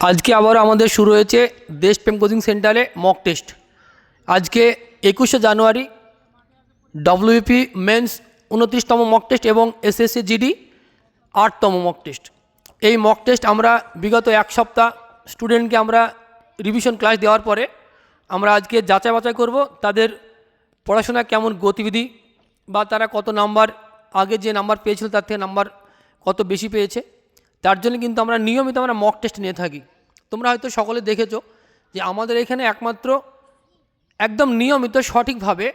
আজকে আবারও আমাদের শুরু হয়েছে দেশপ্রেম কোচিং সেন্টারে মক টেস্ট আজকে একুশে জানুয়ারি ডব্লিউপি মেন্স উনত্রিশতম মক টেস্ট এবং এসএসসি জিডি আটতম মক টেস্ট এই মক টেস্ট আমরা বিগত এক সপ্তাহ স্টুডেন্টকে আমরা রিভিশন ক্লাস দেওয়ার পরে আমরা আজকে যাচাই বাছাই করব তাদের পড়াশোনা কেমন গতিবিধি বা তারা কত নাম্বার আগে যে নাম্বার পেয়েছিল তার থেকে নাম্বার কত বেশি পেয়েছে। তার জন্য কিন্তু আমরা নিয়মিত আমরা মক টেস্ট নিয়ে থাকি। তোমরা হয়তো সকলে দেখেছ যে আমাদের এখানে একমাত্র একদম নিয়মিত সঠিকভাবে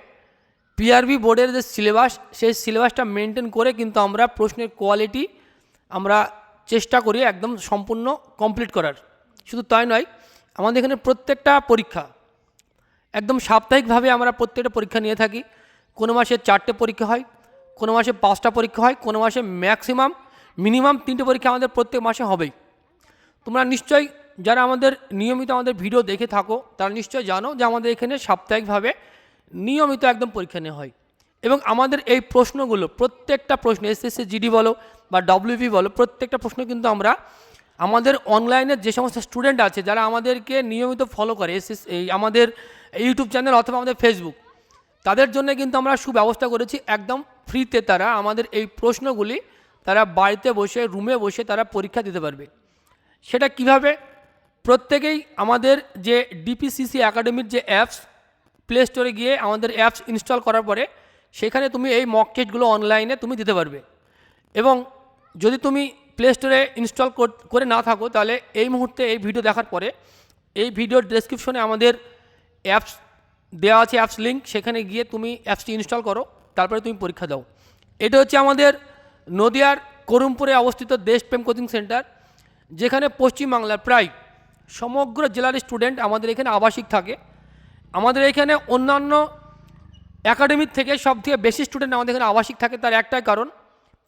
পিআরবি বোর্ডের যে সিলেবাস সেই সিলেবাসটা মেনটেন করে কিন্তু আমরা প্রশ্নের কোয়ালিটি আমরা চেষ্টা করি একদম সম্পূর্ণ কমপ্লিট করার। শুধু তাই নয়, আমাদের এখানে প্রত্যেকটা পরীক্ষা, একদম সাপ্তাহিকভাবে আমরা প্রত্যেকটা পরীক্ষা নিয়ে থাকি। কোনো মাসে চারটে পরীক্ষা হয়, কোনো মাসে পাঁচটা পরীক্ষা হয়, কোনো মাসে ম্যাক্সিমাম মিনিমাম তিনটে পরীক্ষা আমাদের প্রত্যেক মাসে হবেই। তোমরা নিশ্চয়ই যারা আমাদের নিয়মিত আমাদের ভিডিও দেখে থাকো, তারা নিশ্চয়ই জানো যে আমাদের এখানে সাপ্তাহিকভাবে নিয়মিত একদম পরীক্ষা নেওয়া হয়। এবং আমাদের এই প্রশ্নগুলো, প্রত্যেকটা প্রশ্ন এসএসসি জিডি বলো বা ডব্লিউপি বলো, প্রত্যেকটা প্রশ্ন কিন্তু আমরা আমাদের অনলাইনে যে সমস্ত স্টুডেন্ট আছে, যারা আমাদেরকে নিয়মিত ফলো করে এসএস এই আমাদের ইউটিউব চ্যানেল অথবা আমাদের ফেসবুক তাদের জন্য কিন্তু আমরা সুব্যবস্থা করেছি একদম ফ্রিতে তারা আমাদের এই প্রশ্নগুলি তারা বাড়িতে বসে রুমে বসে তারা পরীক্ষা দিতে পারবে। সেটা কীভাবে? প্রত্যেকেই আমাদের যে ডিপিসিসি একাডেমির যে অ্যাপস প্লে স্টোরে গিয়ে আমাদের অ্যাপস ইনস্টল করার পরে, সেখানে তুমি এই মক টেস্টগুলো অনলাইনে তুমি দিতে পারবে। এবং যদি তুমি প্লে স্টোরে ইনস্টল করে না থাকো, তাহলে এই মুহূর্তে এই ভিডিও দেখার পরে, এই ভিডিওর ডেসক্রিপশনে আমাদের অ্যাপস দেওয়া আছে অ্যাপস লিঙ্ক সেখানে গিয়ে তুমি অ্যাপসটি ইনস্টল করো, তারপরে তুমি পরীক্ষা দাও। এটা হচ্ছে আমাদের নদিয়ার করুমপুরে অবস্থিত দেশপ্রেম কোচিং সেন্টার, যেখানে পশ্চিমবাংলার প্রায় সমগ্র জেলার স্টুডেন্ট আমাদের এখানে আবাসিক থাকে। আমাদের এখানে অন্যান্য একাডেমির থেকে সব থেকে বেশি স্টুডেন্ট আমাদের এখানে আবাসিক থাকে তার একটাই কারণ,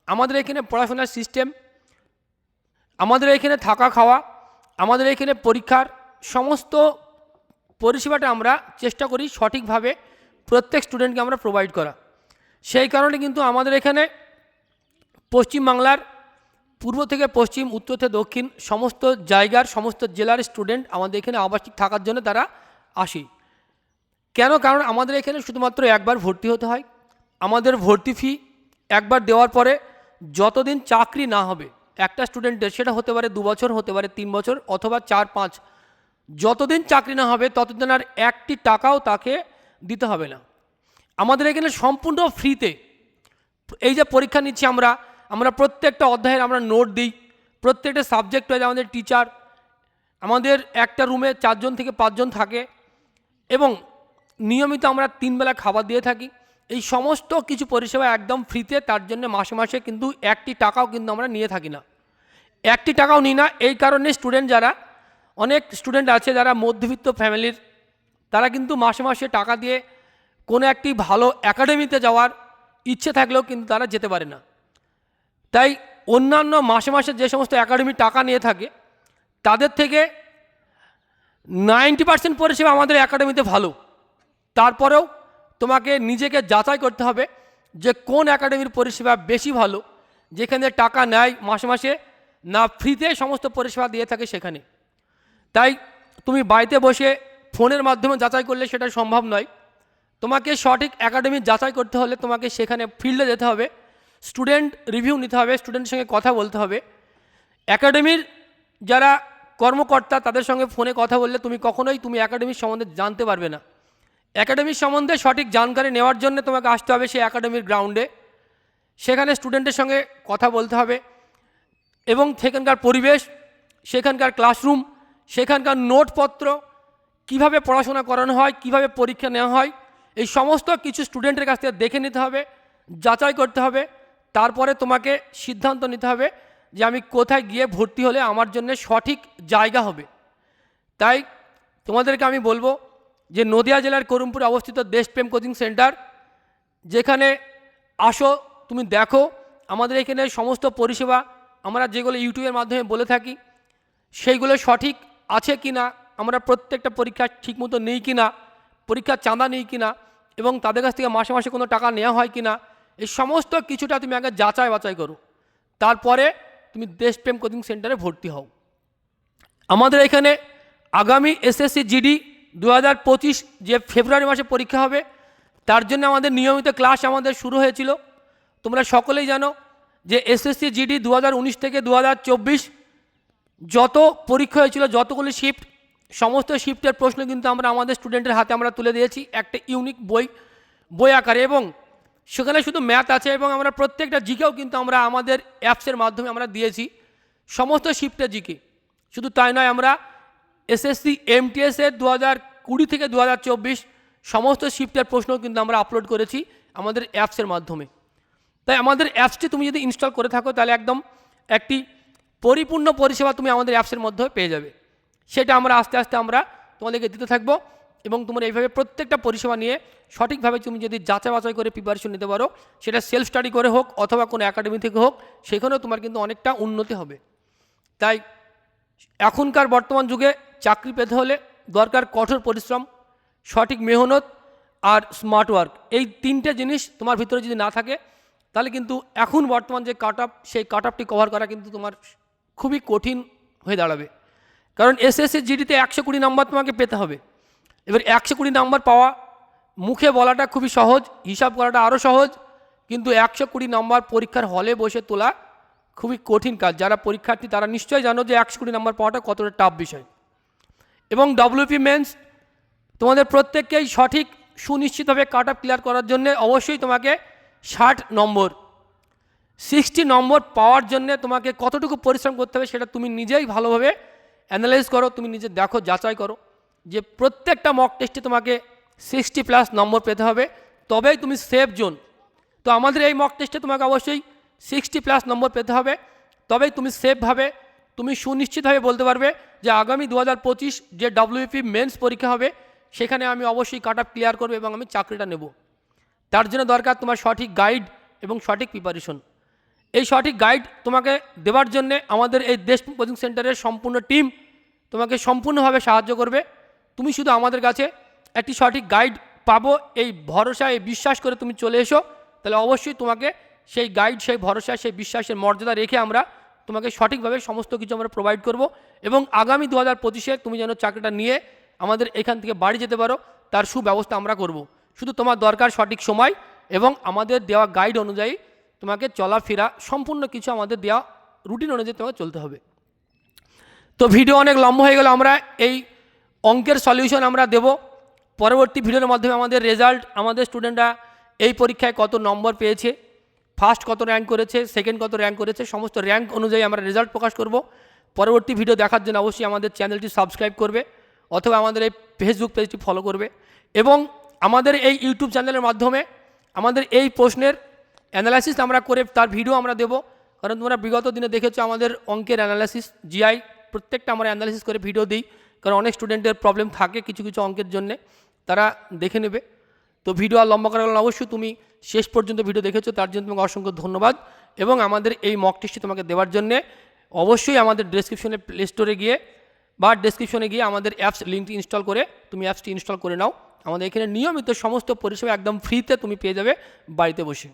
আমাদের এখানে পড়াশোনার সিস্টেম, আমাদের এখানে থাকা খাওয়া, আমাদের এখানে পরীক্ষার সমস্ত পরিষেবাটা আমরা চেষ্টা করি সঠিকভাবে প্রত্যেক স্টুডেন্টকে আমরা প্রোভাইড করা। সেই কারণে কিন্তু আমাদের এখানে পশ্চিমবাংলার পূর্ব থেকে পশ্চিম, উত্তর থেকে দক্ষিণ সমস্ত জায়গার, সমস্ত জেলার স্টুডেন্ট আমাদের এখানে আবাসিক থাকার জন্য তারা আসে। কেন? কারণ আমাদের এখানে শুধুমাত্র একবার ভর্তি হতে হয়। আমাদের ভর্তি ফি একবার দেওয়ার পরে যতদিন চাকরি না হবে, একটা স্টুডেন্টের সেটা হতে পারে দু বছর হতে পারে তিন বছর অথবা চার, পাঁচ, যতদিন চাকরি না হবে, ততদিন আর একটি টাকাও তাকে দিতে হবে না। আমাদের এখানে সম্পূর্ণ ফ্রিতে এই যে পরীক্ষা নিচ্ছি আমরা আমরা প্রত্যেকটা অধ্যায়ের আমরা নোট দিই। প্রত্যেকটা সাবজেক্ট ওয়াইজ আমাদের টিচার আমাদের একটা রুমে চারজন থেকে পাঁচজন থাকে এবং নিয়মিত আমরা তিনবেলা খাবার দিয়ে থাকি। এই সমস্ত কিছু পরিষেবা একদম ফ্রিতে তার জন্য মাসে মাসে কিন্তু একটি টাকাও কিন্তু আমরা নিয়ে থাকি না। একটি টাকাও নিই না, এই কারণে স্টুডেন্ট যারা, অনেক স্টুডেন্ট আছে যারা মধ্যবিত্ত ফ্যামিলির তারা কিন্তু মাসে মাসে টাকা দিয়ে কোনো একটি ভালো একাডেমিতে যাওয়ার ইচ্ছে থাকলেও কিন্তু তারা যেতে পারে না। তাই অন্যান্য মাসে মাসে যে সমস্ত একাডেমি টাকা নিয়ে থাকে, তাদের থেকে নাইনটি পার্সেন্ট পরিষেবা আমাদের একাডেমিতে ভালো। তারপরেও তোমাকে নিজেকে যাচাই করতে হবে যে কোন একাডেমির পরিষেবা বেশি ভালো, যেখানে টাকা নেয় মাসে মাসে না ফ্রিতে সমস্ত পরিষেবা দিয়ে থাকে সেখানে। তাই তুমি বাড়িতে বসে ফোনের মাধ্যমে যাচাই করলে সেটা সম্ভব নয়। তোমাকে সঠিক একাডেমি যাচাই করতে হলে তোমাকে সেখানে ফিল্ডে যেতে হবে। স্টুডেন্ট রিভিউ নিতে হবে, স্টুডেন্টের সঙ্গে কথা বলতে হবে। একাডেমির যারা কর্মকর্তা, তাদের সঙ্গে ফোনে কথা বললে তুমি কখনোই তুমি একাডেমির সম্বন্ধে জানতে পারবে না। একাডেমির সম্বন্ধে সঠিক জানকারি নেওয়ার জন্য তোমাকে আসতে হবে সেই একাডেমির গ্রাউন্ডে। সেখানে স্টুডেন্টের সঙ্গে কথা বলতে হবে এবং সেখানকার পরিবেশ, সেখানকার ক্লাসরুম, সেখানকার নোটপত্র, কীভাবে পড়াশোনা করানো হয়, কীভাবে পরীক্ষা নেওয়া হয়, এই সমস্ত কিছু স্টুডেন্টের কাছ থেকে দেখে নিতে হবে, যাচাই করতে হবে। তারপরে তোমাকে সিদ্ধান্ত নিতে হবে যে আমি কোথায় গিয়ে ভর্তি হলে আমার জন্য সঠিক জায়গা হবে। তাই তোমাদেরকে আমি বলব যে নদিয়া জেলার করুমপুরে অবস্থিত দেশপ্রেম কোচিং সেন্টার, যেখানে আসো, তুমি দেখো, আমাদের এখানে সমস্ত পরিষেবা আমরা যেগুলো ইউটিউবের মাধ্যমে বলে থাকি, সেইগুলো সঠিক আছে কি না আমরা প্রত্যেকটা পরীক্ষা ঠিকমতো নেই কি না পরীক্ষার চাঁদা নেই কি না এবং তাদের কাছ থেকে মাসে মাসে কোনো টাকা নেওয়া হয় কি না এই সমস্ত কিছুটা তুমি আগে যাচাই বাছাই করো। তারপরে তুমি দেশপ্রেম কোচিং সেন্টারে ভর্তি হও। আমাদের এখানে আগামী এসএসসি জিডি দু হাজার পঁচিশ যে ফেব্রুয়ারি মাসে পরীক্ষা হবে, তার জন্য আমাদের নিয়মিত ক্লাস আমাদের শুরু হয়েছিল। তোমরা সকলেই জানো যে এসএসসি জিডি দু হাজার উনিশ থেকে দু হাজার চব্বিশ যত পরীক্ষা হয়েছিল, যতগুলি শিফট সমস্ত শিফটের প্রশ্ন কিন্তু আমরা আমাদের স্টুডেন্টের হাতে আমরা তুলে দিয়েছি। একটা ইউনিক বই বই আকারে এবং সেখানে শুধু ম্যাথ আছে এবং আমরা প্রত্যেকটা জিকেও কিন্তু আমরা আমাদের অ্যাপসের মাধ্যমে আমরা দিয়েছি। সমস্ত শিফটের জিকে। শুধু তাই নয়, আমরা এসএসসি এমটিএসের দু হাজার কুড়ি থেকে দু হাজার চব্বিশ সমস্ত শিফটের প্রশ্ন কিন্তু আমরা আপলোড করেছি আমাদের অ্যাপসের মাধ্যমে। তাই আমাদের অ্যাপসটি তুমি যদি ইনস্টল করে থাকো, তাহলে একদম একটি পরিপূর্ণ পরিষেবা তুমি আমাদের অ্যাপসের মধ্যে পেয়ে যাবে। সেটা আমরা আস্তে আস্তে আমরা তোমাদেরকে দিতে থাকব। এবং তোমরা এইভাবে প্রত্যেকটা পরিষেবা নিয়ে সঠিকভাবে তুমি যদি যাচাই বাছাই করে প্রিপারেশন নিতে পারো, সেটা সেলফ স্টাডি করে হোক অথবা কোনো একাডেমি থেকে হোক, সেখানেও তোমার কিন্তু অনেকটা উন্নতি হবে। তাই এখনকার বর্তমান যুগে চাকরি পেতে হলে দরকার কঠোর পরিশ্রম, সঠিক মেহনত আর স্মার্ট ওয়ার্ক এই তিনটে জিনিস তোমার ভিতরে যদি না থাকে, তাহলে কিন্তু এখন বর্তমান যে কাট আপ সেই কাট আপটি কভার করা কিন্তু তোমার খুবই কঠিন হয়ে দাঁড়াবে। কারণ এসএসসি জিডিতে একশো কুড়ি নাম্বার তোমাকে পেতে হবে। এবার একশো কুড়ি নাম্বার পাওয়া, মুখে বলাটা খুবই সহজ, হিসাব করাটা আরও সহজ, কিন্তু একশো কুড়ি নাম্বার পরীক্ষার হলে বসে তোলা খুবই কঠিন কাজ। যারা পরীক্ষার্থী, তারা নিশ্চয়ই জানো যে একশো কুড়ি নাম্বার পাওয়াটা কতটা টাফ বিষয়। এবং ডব্লিউপি মেন্স তোমাদের প্রত্যেককেই সঠিক, সুনিশ্চিতভাবে কাট আপ ক্লিয়ার করার জন্য অবশ্যই তোমাকে ষাট নম্বর সিক্সটি নম্বর পাওয়ার জন্য তোমাকে কতটুকু পরিশ্রম করতে হবে সেটা তুমি নিজেই ভালোভাবে অ্যানালাইজ করো, তুমি নিজে দেখো, যাচাই করো। যে প্রত্যেকটা মক টেস্টে তোমাকে সিক্সটি প্লাস নম্বর পেতে হবে, তবেই তুমি সেফ জোন তো আমাদের এই মক টেস্টে তোমাকে অবশ্যই সিক্সটি প্লাস নম্বর পেতে হবে, তবেই তুমি সেফভাবে তুমি সুনিশ্চিতভাবে বলতে পারবে যে আগামী দু হাজার পঁচিশ যে ডাব্লিউপি মেন্স পরীক্ষা হবে, সেখানে আমি অবশ্যই কাট আপ ক্লিয়ার করব এবং আমি চাকরিটা নেব। তার জন্য দরকার তোমার সঠিক গাইড এবং সঠিক প্রিপারেশন এই সঠিক গাইড তোমাকে দেওয়ার জন্যে আমাদের এই দেশ কোচিং সেন্টারের সম্পূর্ণ টিম তোমাকে সম্পূর্ণভাবে সাহায্য করবে। তুমি শুধু আমাদের কাছে একটি সঠিক গাইড পাবো, এই ভরসা এই বিশ্বাস করে তুমি চলে এসো। তাহলে অবশ্যই তোমাকে সেই গাইড সেই ভরসা, সেই বিশ্বাসের মর্যাদা রেখে আমরা তোমাকে সঠিকভাবে সমস্ত কিছু আমরা প্রোভাইড করব এবং আগামী দু হাজার পঁচিশে তুমি যেন চাকরিটা নিয়ে আমাদের এখান থেকে বাড়ি যেতে পারো, তার সুব্যবস্থা আমরা করব। শুধু তোমার দরকার সঠিক সময় এবং আমাদের দেওয়া গাইড অনুযায়ী তোমাকে চলাফেরা সম্পূর্ণ কিছু আমাদের দেওয়া রুটিন অনুযায়ী তোমাকে চলতে হবে। তো ভিডিও অনেক লম্বা হয়ে গেল, আমরা এই অঙ্কের সলিউশন আমরা দেব। পরবর্তী ভিডিওর মাধ্যমে আমাদের রেজাল্ট আমাদের স্টুডেন্টরা এই পরীক্ষায় কত নম্বর পেয়েছে ফার্স্ট কত র্যাঙ্ক করেছে সেকেন্ড কত র্যাঙ্ক করেছে, সমস্ত র্যাঙ্ক অনুযায়ী আমরা রেজাল্ট প্রকাশ করব। পরবর্তী ভিডিও দেখার জন্য অবশ্যই আমাদের চ্যানেলটি সাবস্ক্রাইব করবে, অথবা আমাদের এই ফেসবুক পেজটি ফলো করবে। এবং আমাদের এই ইউটিউব চ্যানেলের মাধ্যমে আমাদের এই প্রশ্নের অ্যানালাইসিস আমরা করে তার ভিডিও আমরা দেব। কারণ তোমরা বিগত দিনে দেখেছ আমাদের অঙ্কের অ্যানালাইসিস জিআই প্রত্যেকটা আমরা অ্যানালাইসিস করে ভিডিও দিই। কারণ অনেক স্টুডেন্টের প্রবলেম থাকে কিছু কিছু অঙ্কের জন্যে। তারা দেখে নেবে। তো ভিডিও আর লম্বা করা গেল অবশ্যই তুমি শেষ পর্যন্ত ভিডিও দেখেছ, তার জন্য তোমাকে অসংখ্য ধন্যবাদ। এবং আমাদের এই মক টেস্টটি তোমাকে দেওয়ার জন্যে অবশ্যই আমাদের ডেসক্রিপশনে প্লে স্টোরে গিয়ে বা ডেসক্রিপশনে গিয়ে আমাদের অ্যাপস লিঙ্কটি ইনস্টল করে তুমি অ্যাপসটি ইনস্টল করে নাও। আমাদের এখানে নিয়মিত সমস্ত পরিষেবা একদম ফ্রিতে তুমি পেয়ে যাবে বাড়িতে বসে।